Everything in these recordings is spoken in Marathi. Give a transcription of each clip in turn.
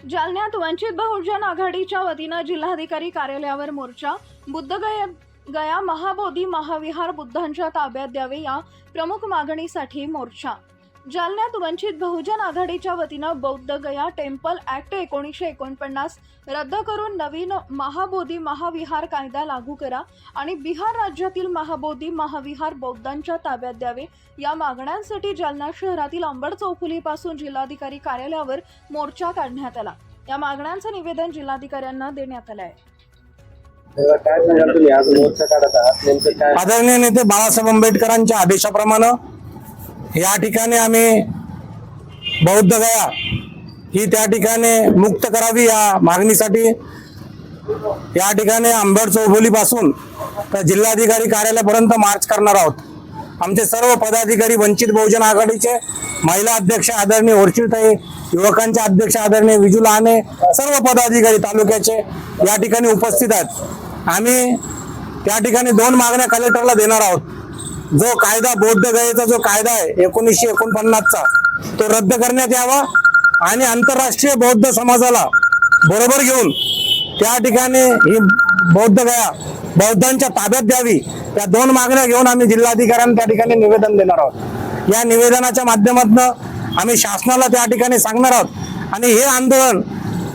जालन्यात वंचित बहुजन आघाडीच्या वतीनं जिल्हाधिकारी कार्यालयावर मोर्चा बुद्धगया गया महाबोधी महाविहार बुद्धांच्या ताब्यात द्यावे या प्रमुख मागणीसाठी मोर्चा. जालन्यात वंचित बहुजन आघाडीच्या वतीनं बौद्ध गया टेम्पल ऍक्ट एकोणीसशे एकोणपन्नास रद्द करून नवीन महाबोधी महाविहार कायदा लागू करा आणि बिहार राज्यातील महाबोधी महाविहार बौद्धांच्या ताब्यात द्यावे. या मागण्यांसाठी जालना शहरातील अंबड चौफुलीपासून जिल्हाधिकारी कार्यालयावर मोर्चा काढण्यात आला. या मागण्यांचं निवेदन जिल्हाधिकाऱ्यांना देण्यात आलं आहे तेव्हा काय सांगाल तुम्ही? आज मोर्चा काढत आहात. नेमकं काय? आदरणीय नेते बाळासाहेब आंबेडकरांच्या आदेशाप्रमाणे या ठिकाणी आम्ही बौद्ध गया ही त्या ठिकाणी मुक्त करावी या मागणीसाठी. या ठिकाणी आंबेड चौफुलीपासून तर जिल्हाधिकारी कार्यालयापर्यंत मार्च करणार आहोत. आमचे सर्व पदाधिकारी वंचित बहुजन आघाडीचे महिला अध्यक्ष आदरणीय ओरचिडताई युवकांचे अध्यक्ष आदरणीय विजू लहाने सर्व पदाधिकारी तालुक्याचे या ठिकाणी उपस्थित आहेत. आम्ही त्या ठिकाणी दोन मागण्या कलेक्टरला देणार आहोत. जो कायदा बौद्ध गयेचा जो कायदा आहे एकोणीसशे एकोणपन्नासचा तो रद्द करण्यात यावा आणि आंतरराष्ट्रीय बौद्ध समाजाला बरोबर घेऊन त्या ठिकाणी ही बौद्ध गया बौद्धांच्या ताब्यात द्यावी या दोन मागण्या घेऊन आम्ही जिल्हाधिकाऱ्यांना त्या ठिकाणी निवेदन देणार आहोत. या निवेदनाच्या माध्यमातून आम्ही शासनाला त्या ठिकाणी सांगणार आहोत. आणि हे आंदोलन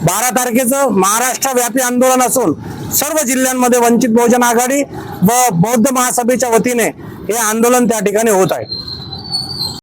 बारा तारखेचं महाराष्ट्रव्यापी आंदोलन असून सर्व जिल्ह्यांमध्ये वंचित बहुजन आघाडी व बौद्ध महासभेच्या वतीने हे आंदोलन त्या ठिकाणी होत आहे.